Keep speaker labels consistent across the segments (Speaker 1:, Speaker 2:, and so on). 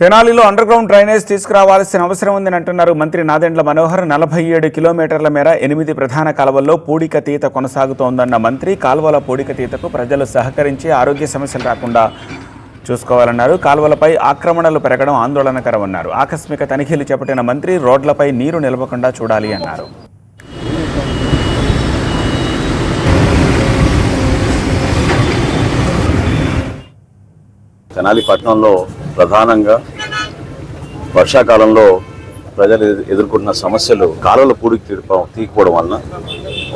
Speaker 1: తెనాలిలో under ground drainage తీసుకురావాల్సిన అవసరం ఉందని అంటున్నారు మంత్రి నాదెండ్ల మనోహర్. నలభై ఏడు కిలోమీటర్ల మేర ఎనిమిది ప్రధాన కాలువల్లో పూడిక తీత కొనసాగుతోందన్న మంత్రి. కాలువల పూడిక తీతకు ప్రజలు సహకరించి ఆరోగ్య సమస్యలు రాకుండా చూసుకోవాలన్నారు. కాలువలపై ఆక్రమణలు పెరగడం ఆందోళనకరమన్నారు. ఆకస్మిక తనిఖీలు చేపట్టిన మంత్రి రోడ్లపై నీరు నిలవకుండా చూడాలి అన్నారు.
Speaker 2: తెనాలి పట్టణంలో ప్రధానంగా వర్షాకాలంలో ప్రజలు ఎదుర్కొంటున్న సమస్యలు కాలువల పూడికి తీయడం తీయకపోవడం వలన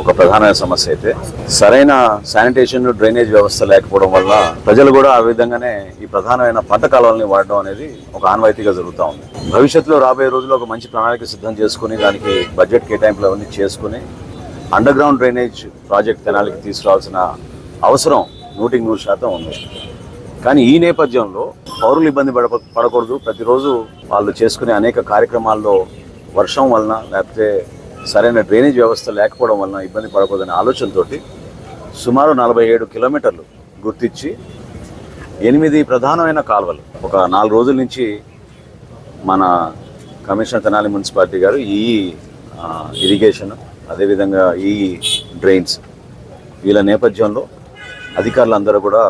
Speaker 2: ఒక ప్రధానమైన సమస్య అయితే సరైన శానిటేషన్ డ్రైనేజ్ వ్యవస్థ లేకపోవడం వల్ల ప్రజలు కూడా ఆ విధంగానే ఈ ప్రధానమైన పంట కాలువల్ని వాడడం అనేది ఒక ఆనవాయితీగా జరుగుతూ ఉంది. భవిష్యత్తులో రాబోయే రోజుల్లో ఒక మంచి ప్రణాళిక సిద్ధం చేసుకుని దానికి బడ్జెట్ కేటాయింపులు అవన్నీ చేసుకుని అండర్ గ్రౌండ్ డ్రైనేజ్ ప్రాజెక్ట్ తెనాలికి తీసుకురావాల్సిన అవసరం నూటికి నూరు శాతం ఉంది. కానీ ఈ నేపథ్యంలో పౌరులు ఇబ్బంది పడ పడకూడదు. ప్రతిరోజు వాళ్ళు చేసుకునే అనేక కార్యక్రమాల్లో వర్షం వలన లేకపోతే సరైన డ్రైనేజ్ వ్యవస్థ లేకపోవడం వలన ఇబ్బంది పడకూడదనే ఆలోచనతోటి సుమారు నలభై ఏడు కిలోమీటర్లు గుర్తించి ఎనిమిది ప్రధానమైన కాలువలు. ఒక నాలుగు రోజుల నుంచి మన కమిషనర్ తెనాలి మున్సిపాలిటీ గారు ఈ ఇరిగేషన్ అదేవిధంగా ఈ డ్రైన్స్ వీళ్ళ నేపథ్యంలో అధికారులందరూ కూడా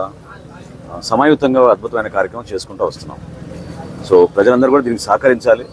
Speaker 2: సమాయుతంగా అద్భుతమైన కార్యక్రమం చేసుకుంటూ వస్తున్నాం. సో ప్రజలందరూ కూడా దీనికి సహకరించాలి.